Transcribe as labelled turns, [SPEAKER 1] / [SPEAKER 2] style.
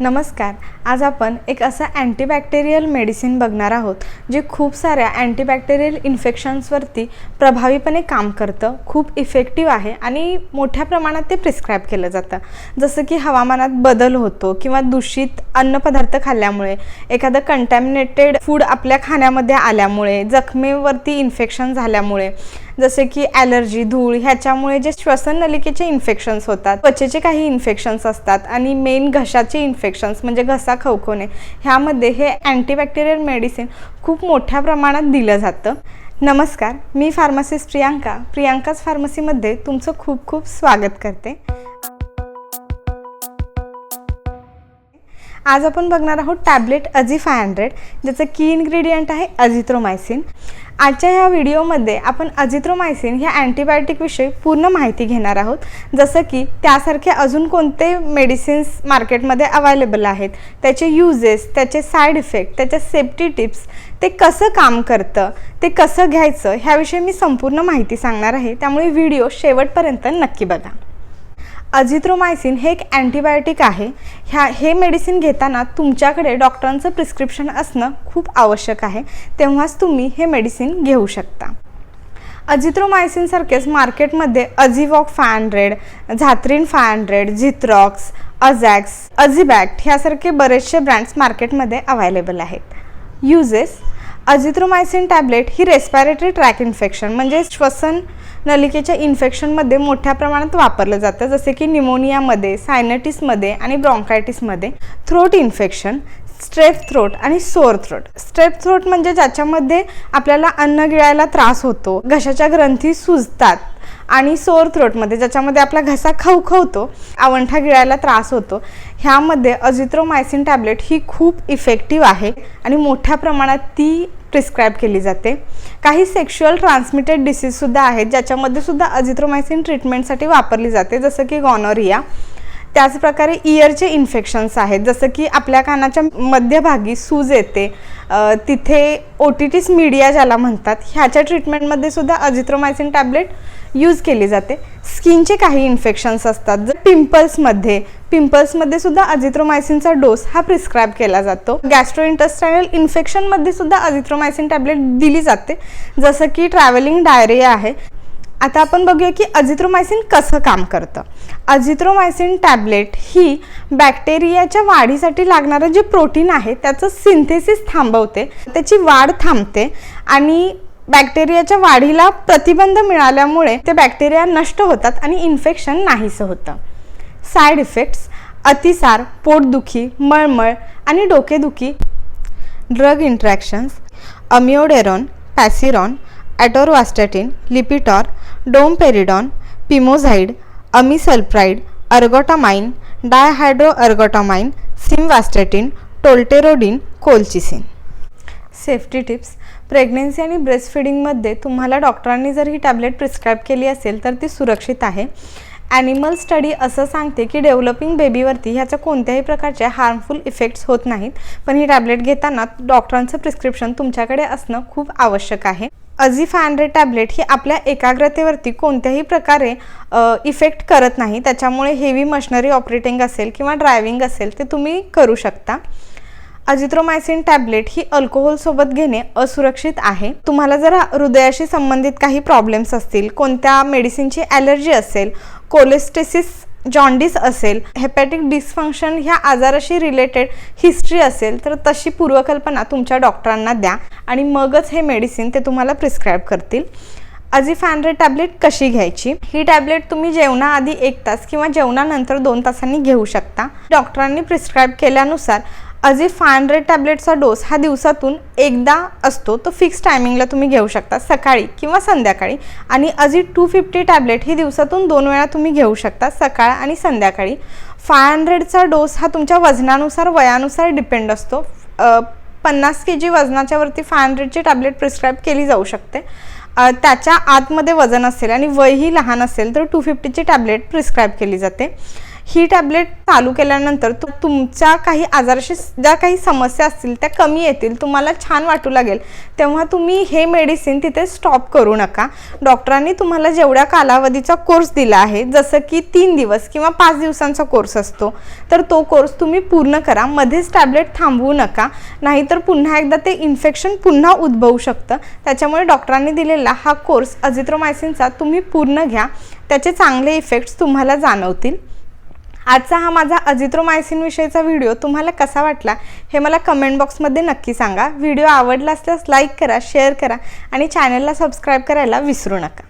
[SPEAKER 1] नमस्कार. आज आपण एक असं अँटीबॅक्टेरियल मेडिसिन बघणार आहोत जे खूप साऱ्या अँटीबॅक्टेरियल इन्फेक्शन्सवरती प्रभावीपणे काम करतं खूप इफेक्टिव्ह आहे आणि मोठ्या प्रमाणात ते प्रिस्क्राईब केलं जातं. जसं की हवामानात बदल होतो किंवा दूषित अन्नपदार्थ खाल्ल्यामुळे एखादं कंटॅमिनेटेड फूड आपल्या खाण्यामध्ये आल्यामुळे जखमेवरती इन्फेक्शन झाल्यामुळे जसे की ॲलर्जी धूळ ह्याच्यामुळे जे श्वसन नलिकेचे इन्फेक्शन्स होतात त्वचेचे काही इन्फेक्शन्स असतात आणि मेन घशाचे इन्फेक्शन्स म्हणजे घसा खवखवणे ह्यामध्ये हे अँटीबॅक्टेरियल मेडिसिन खूप मोठ्या प्रमाणात दिलं जातं. नमस्कार मी फार्मासिस्ट प्रियांका. प्रियांकाच फार्मसीमध्ये तुमचं खूप खूप स्वागत करते. आज आपण बघणार आहोत टॅबलेट अजी फाय हंड्रेड ज्याचं की इन्ग्रेडियंट आहे अजिथ्रोमायसिन आजच्या ह्या व्हिडिओमध्ये आपण अजिथ्रोमायसिन ह्या अँटीबायोटिकविषयी पूर्ण माहिती घेणार आहोत. जसं की त्यासारखे अजून कोणते मेडिसिन्स मार्केटमध्ये अवेलेबल आहेत त्याचे युजेस त्याचे साईड इफेक्ट त्याच्या सेफ्टी टिप्स ते कसं काम करतं ते कसं घ्यायचं ह्याविषयी मी संपूर्ण माहिती सांगणार आहे. त्यामुळे व्हिडिओ शेवटपर्यंत नक्की बघा. अझिथ्रोमायसिन हे एक अँटीबायोटिक आहे. ह्या हे मेडिसिन घेताना तुमच्याकडे डॉक्टरांचं प्रिस्क्रिप्शन असणं खूप आवश्यक आहे. तेव्हाच तुम्ही हे मेडिसिन घेऊ शकता. अझिथ्रोमायसिनसारखेच मार्केटमध्ये Aziwok five hundred Zathrin five hundred Zithrox Azax Azibact ह्यासारखे बरेचसे ब्रँड्स मार्केटमध्ये अवेलेबल आहेत. युजेस अजिथ्रोमायसिन टॅबलेट ही रेस्पायरेटरी ट्रॅक इन्फेक्शन म्हणजे श्वसन नलिकेच्या इन्फेक्शनमध्ये मोठ्या प्रमाणात वापरलं जातं. जसे की निमोनियामध्ये सायनटिसमध्ये आणि ब्रॉन्कायटिसमध्ये थ्रोट इन्फेक्शन स्ट्रेप थ्रोट आणि सोअर थ्रोट स्ट्रेप थ्रोट म्हणजे ज्याच्यामध्ये आपल्याला अन्न गिळायला त्रास होतो घशाच्या ग्रंथी सुजतात आणि सोर थ्रोटमध्ये ज्याच्यामध्ये आपला घसा खवखवतो आवंठा गिळायला त्रास होतो. ह्यामध्ये अजिथ्रोमायसिन टॅबलेट ही खूप इफेक्टिव्ह आहे आणि मोठ्या प्रमाणात ती प्रिस्क्राईब केली जाते. काही सेक्शुअल ट्रान्समिटेड डिसीजसुद्धा आहेत ज्याच्यामध्ये सुद्धा अजिथ्रोमायसिन ट्रीटमेंटसाठी वापरली जाते जसं की गॉनोरिया त्याचप्रकारे इयरचे इन्फेक्शन्स आहेत. जसं की आपल्या कानाच्या मध्यभागी सूज येते. तिथे ओटिटिस मीडिया ज्याला म्हणतात ह्याच्या ट्रीटमेंटमध्ये सुद्धा अजिथ्रोमायसिन टॅबलेट यूज केली जाते. स्किनचे काही इन्फेक्शन्स असतात. जर पिंपल्समध्ये पिंपल्समध्ये सुद्धा अजिथ्रोमायसिनचा डोस हा प्रिस्क्राईब केला जातो. गॅस्ट्रो इंटस्टायनल इन्फेक्शनमध्ये सुद्धा अजिथ्रोमायसिन टॅबलेट दिली जाते. जसं की ट्रॅव्हलिंग डायरिया आहे. आता आपण बघूया की अजिथ्रोमायसिन कसं काम करतं. अजिथ्रोमायसिन टॅबलेट ही बॅक्टेरियाच्या वाढीसाठी लागणारं जे प्रोटीन आहे त्याचं सिंथेसिस थांबवते. त्याची वाढ थांबते आणि बॅक्टेरियाच्या वाढीला प्रतिबंध मिळाल्यामुळे ते बॅक्टेरिया नष्ट होतात आणि इन्फेक्शन नाहीसं होतं. साईड इफेक्ट्स अतिसार पोटदुखी मळमळ आणि डोकेदुखी drug interactions amiodarone Pacerone atorvastatin Lipitor domperidone pimozide amisulpride ergotamine dihydro ergotamine simvastatin tolterodine colchicine. Safety tips. Pregnancy आणि ब्रेस्ट फिडिंगमध्ये तुम्हाला डॉक्टरांनी जर ही टॅबलेट प्रिस्क्राईब केली असेल तर ती सुरक्षित आहे. ॲनिमल स्टडी असं सांगते की डेव्हलपिंग बेबीवरती ह्याच्या कोणत्याही प्रकारच्या हार्मफुल इफेक्ट्स होत नाहीत. पण ही टॅबलेट घेताना डॉक्टरांचं प्रिस्क्रिप्शन तुमच्याकडे असणं खूप आवश्यक आहे. अझी हंड्रेड टॅबलेट ही आपल्या एकाग्रतेवरती कोणत्याही प्रकारे इफेक्ट करत नाही. त्याच्यामुळे हेवी मशिनरी ऑपरेटिंग असेल किंवा ड्रायव्हिंग असेल ते तुम्ही करू शकता. अजिथ्रोमायसिन टॅबलेट ही अल्कोहोलसोबत घेणे असुरक्षित आहे. तुम्हाला जर हृदयाशी संबंधित काही प्रॉब्लेम्स असतील कोणत्या मेडिसिनची ॲलर्जी असेल कोलेस्टेसिस जॉन्डिस असेल हेपॅटिक डिस्फंक्शन ह्या आजाराशी रिलेटेड हिस्ट्री असेल तर तशी पूर्वकल्पना तुमच्या डॉक्टरांना द्या आणि मगच हे मेडिसिन ते तुम्हाला प्रिस्क्राईब करतील. अजिफॅनरे टॅब्लेट टॅबलेट कशी घ्यायची? ही टॅबलेट तुम्ही जेवणाआधी एक तास किंवा जेवणानंतर दोन तासांनी घेऊ शकता. डॉक्टरांनी प्रिस्क्राईब केल्यानुसार अझी फाय हंड्रेड टॅबलेटचा डोस हा दिवसातून एकदा असतो तो फिक्स टायमिंगला तुम्ही घेऊ शकता सकाळी किंवा संध्याकाळी. आणि अझी टू फिफ्टी टॅबलेट ही दिवसातून दोन वेळा तुम्ही घेऊ शकता सकाळ आणि संध्याकाळी. फाय हंड्रेडचा डोस हा तुमच्या वजनानुसार वयानुसार डिपेंड असतो. पन्नास के जी वजनाच्या वरती फाय हंड्रेडची टॅबलेट प्रिस्क्राईब केली जाऊ शकते. त्याच्या आतमध्ये वजन असेल आणि वयही लहान असेल तर टू फिफ्टीची टॅबलेट प्रिस्क्राईब केली जाते. ही टॅबलेट चालू केल्यानंतर तु तुमच्या काही आजाराशी ज्या काही समस्या असतील त्या कमी येतील तुम्हाला छान वाटू लागेल. तेव्हा तुम्ही हे मेडिसिन तिथे स्टॉप करू नका. डॉक्टरांनी तुम्हाला जेवढ्या कालावधीचा कोर्स दिला आहे जसं की तीन दिवस किंवा पाच दिवसांचा कोर्स असतो तर तो कोर्स तुम्ही पूर्ण करा. मध्येच टॅबलेट थांबवू नका. नाहीतर पुन्हा एकदा ते इन्फेक्शन पुन्हा उद्भवू शकतं. त्याच्यामुळे डॉक्टरांनी दिलेला हा कोर्स अजिथ्रोमायसिनचा तुम्ही पूर्ण घ्या. त्याचे चांगले इफेक्ट्स तुम्हाला जाणवतील. आजचा हा माझा अजिथ्रोमायसिन विषयीचा व्हिडिओ तुम्हाला कसा वाटला हे मला कमेंट बॉक्समध्ये नक्की सांगा. व्हिडिओ आवडला असल्यास लाईक करा शेअर करा आणि चॅनलला सबस्क्राईब करायला विसरू नका.